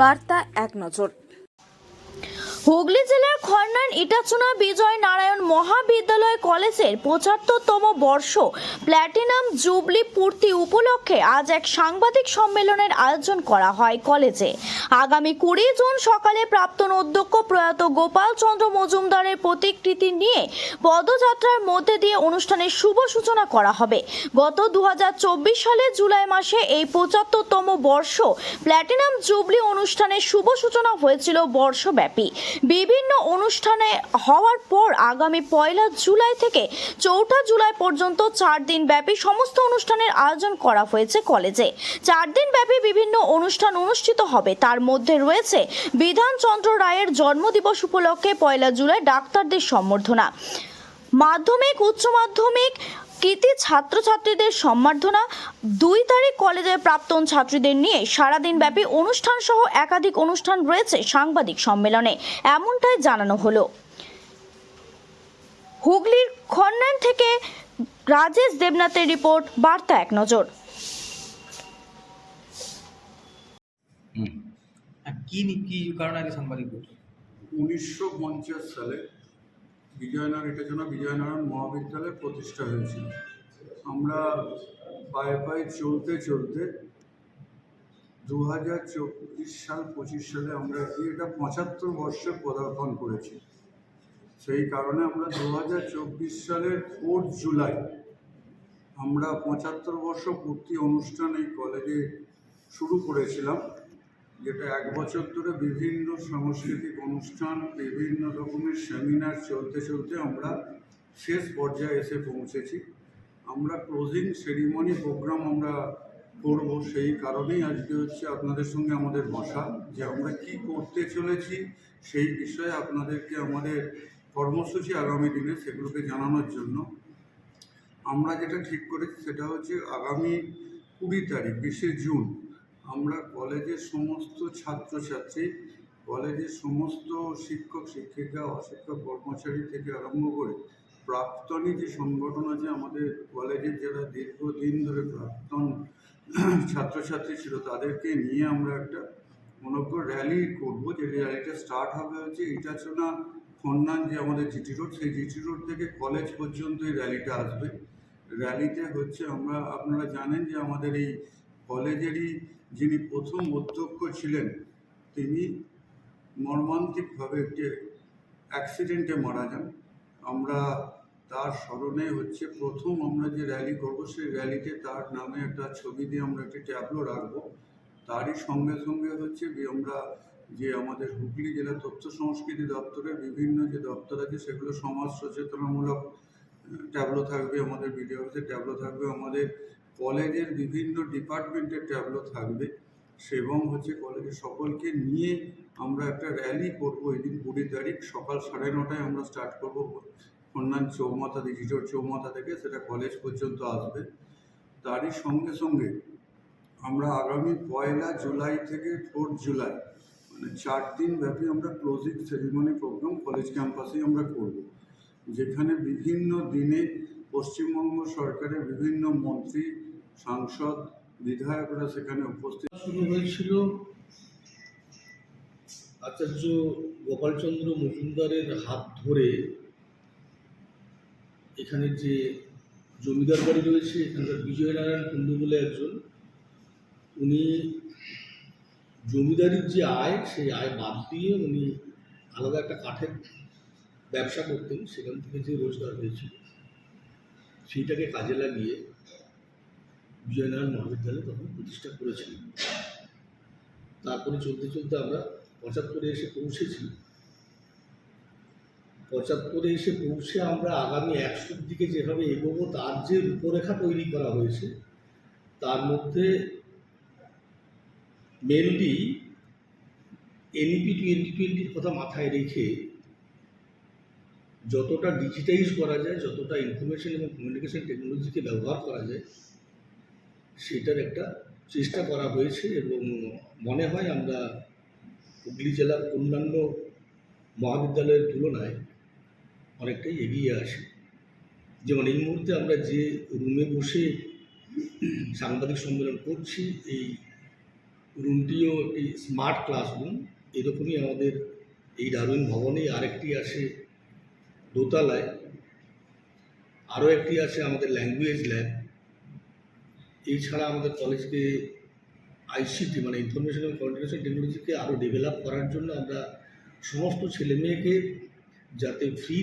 বার্তা এক নজর। হুগলি জেলার খর্নান ইটাচুনা বিজয় নারায়ণ মহাবিদ্যালয় কলেজের পঁচাত্তরতম বর্ষ প্ল্যাটিনাম জুবলি পূর্তি উপলক্ষে আজ এক সাংবাদিক সম্মেলনের আয়োজন করা হয় কলেজে। আগামী কুড়ি জুন সকালে প্রাক্তন অধ্যক্ষ প্রয়াত গোপাল চন্দ্র মজুমদারের প্রতিকৃতি নিয়ে পদযাত্রার মধ্যে দিয়ে অনুষ্ঠানের শুভ সূচনা করা হবে। গত দু সালে জুলাই মাসে এই পঁচাত্তরতম বর্ষ প্ল্যাটিনাম জুবলি অনুষ্ঠানের শুভ সূচনা হয়েছিল বর্ষব্যাপী। বিভিন্ন অনুষ্ঠানে হওয়ার পর আগামী পয়লা জুলাই থেকে চৌঠা জুলাই পর্যন্ত চার দিন ব্যাপী সমস্ত অনুষ্ঠানের আয়োজন করা হয়েছে কলেজে। চার দিন ব্যাপী বিভিন্ন অনুষ্ঠান অনুষ্ঠিত হবে। তার মধ্যে রয়েছে বিধানচন্দ্র রায়ের জন্মদিবস উপলক্ষে পয়লা জুলাই ডাক্তারদের সম্বর্ধনা। মাধ্যমিক, উচ্চ মাধ্যমিক কৃতি ছাত্রছাত্রীদের সম্বর্ধনা দুই তারিখ কলেজের প্রাক্তন ছাত্রীদের নিয়ে সারাদিন ব্যাপী অনুষ্ঠান সহ একাধিক অনুষ্ঠান রয়েছে সাংবাদিক সম্মেলনে। এমনটাই জানানো হলো। হুগলির খন্নান থেকে রাজেশ দেবনাথের রিপোর্ট বার্তা এক নজর। কি কি কারণে সাংবাদিক উনিশশো পঞ্চাশ সালে বিজয়নগর এটা জন্য বিজয়নারায়ণ মহাবিদ্যালয় প্রতিষ্ঠা হয়েছিল। আমরা পায়ে পায়ে চলতে চলতে দু হাজার চব্বিশ সাল, পঁচিশ সালে আমরা গিয়ে এটা পঁচাত্তর বর্ষে পদার্পণ করেছি। সেই কারণে আমরা দু হাজার চব্বিশ সালের ফোর্থ জুলাই আমরা পঁচাত্তর বর্ষ পূর্তি অনুষ্ঠান এই কলেজে শুরু করেছিলাম। যেটা এক বছর ধরে বিভিন্ন সাংস্কৃতিক অনুষ্ঠান, বিভিন্ন রকমের সেমিনার চলতে চলতে আমরা শেষ পর্যায়ে এসে পৌঁছেছি। আমরা ক্লোজিং সেরিমনি প্রোগ্রাম আমরা করব সেই কারণেই আজকে হচ্ছে আপনাদের সঙ্গে আমাদের বসা, যে আমরা কি করতে চলেছি সেই বিষয়ে আপনাদেরকে আমাদের কর্মসূচি আগামী দিনে সেগুলোকে জানানোর জন্য। আমরা যেটা ঠিক করেছি সেটা হচ্ছে আগামী কুড়ি তারিখ, বিশে জুন আমরা কলেজের সমস্ত ছাত্রছাত্রী, কলেজের সমস্ত শিক্ষক, শিক্ষিকা, অশিক্ষক, কর্মচারী থেকে আরম্ভ করে প্রাক্তনী যে সংগঠন আছে আমাদের কলেজের যারা দীর্ঘদিন ধরে প্রাক্তন ছাত্রছাত্রী ছিল তাদেরকে নিয়ে আমরা একটা মনোজ্ঞ র্যালি করব। যে র্যালিটা স্টার্ট হবে হচ্ছে ইটাচনা খন্নান যে আমাদের জিটি রোড সেই জিটি রোড থেকে কলেজ পর্যন্ত এই র্যালিটা আসবে। র্যালিতে হচ্ছে আমরা, আপনারা জানেন যে আমাদের এই কলেজেরই যিনি প্রথম অধ্যক্ষ ছিলেন, তিনি মর্মান্তিকভাবে একটি অ্যাক্সিডেন্টে মারা যান। আমরা তার স্মরণে হচ্ছে প্রথম আমরা যে র্যালি করব, সেই র্যালিতে তার নামে একটা ছবি দিয়ে আমরা একটি ট্যাবলো রাখব। তারই সঙ্গে সঙ্গে হচ্ছে আমরা যে আমাদের হুগলি জেলা তথ্য সংস্কৃতি দপ্তরের বিভিন্ন যে দপ্তর আছে, সেগুলো সমাজ সচেতনামূলক ট্যাবলো থাকবে আমাদের ভিডিও অফিসের ট্যাবলো থাকবে আমাদের কলেজের বিভিন্ন ডিপার্টমেন্টের ট্যাবলো থাকবে। এবং হচ্ছে কলেজের সকলকে নিয়ে আমরা একটা র্যালি করব এই দিন কুড়ি তারিখ সকাল সাড়ে নটায় আমরা স্টার্ট করব কন্যান চৌমাথা ডিজিটাল চৌমাথা থেকে, সেটা কলেজ পর্যন্ত আসবে। তারই সঙ্গে সঙ্গে আমরা আগামী পয়লা জুলাই থেকে ফোর্থ জুলাই মানে চার দিন ব্যাপী আমরা ক্লোজিং সেরিমনি প্রোগ্রাম কলেজ ক্যাম্পাসেই আমরা করব। যেখানে বিভিন্ন দিনে পশ্চিমবঙ্গ সরকারের বিভিন্ন মন্ত্রী, সাংসদ, বিধায়করা সেখানে উপস্থিত শুরু হয়েছিল আচার্য গোপালচন্দ্র মজুমদারের হাত ধরে। এখানে যে জমিদার বাড়ি রয়েছে, এখানকার বিজয়নারায়ণ কুণ্ডু বলে একজন। উনি জমিদারির যে আয়, সেই আয় বাদ দিয়ে উনি আলাদা একটা কাঠের ব্যবসা করতেন সেখান থেকে যে রোজগার হয়েছিল, সেইটাকে কাজে লাগিয়ে বিজয়নারায়ণ মহাবিদ্যালয় তখন প্রতিষ্ঠা করেছিলেন। তারপরে চলতে চলতে আমরা পঁচাত্তরে এসে পৌঁছেছি। পঁচাত্তরে এসে পৌঁছে আমরা আগামী একশোর দিকে যেভাবে এগোবো, তার যে রূপরেখা তৈরি করা হয়েছে, তার মধ্যে মেনলি এনইপি টোয়েন্টি টোয়েন্টির কথা মাথায় রেখে যতটা ডিজিটাইজ করা যায়, যতটা ইনফরমেশন এবং কমিউনিকেশন টেকনোলজিকে ব্যবহার করা যায়, সেটার একটা চেষ্টা করা হয়েছে এবং মনে হয় আমরা হুগলি জেলার অন্যান্য মহাবিদ্যালয়ের তুলনায় অনেকটাই এগিয়ে আছি। যেমন এই মুহূর্তে আমরা যে রুমে বসে সাংবাদিক সম্মেলন করছি, এই রুমটিও একটি স্মার্ট ক্লাসরুম এরকমই আমাদের এই ডারউইন ভবনে আরেকটি আছে দোতলায় আরও একটি আছে আমাদের ল্যাঙ্গুয়েজ ল্যাব এছাড়া আমাদের কলেজকে আইসিটি মানে ইনফরমেশন এবং কমিউনিকেশন টেকনোলজিকে আরও ডেভেলপ করার জন্য আমরা সমস্ত ছেলে মেয়েকে যাতে ফ্রি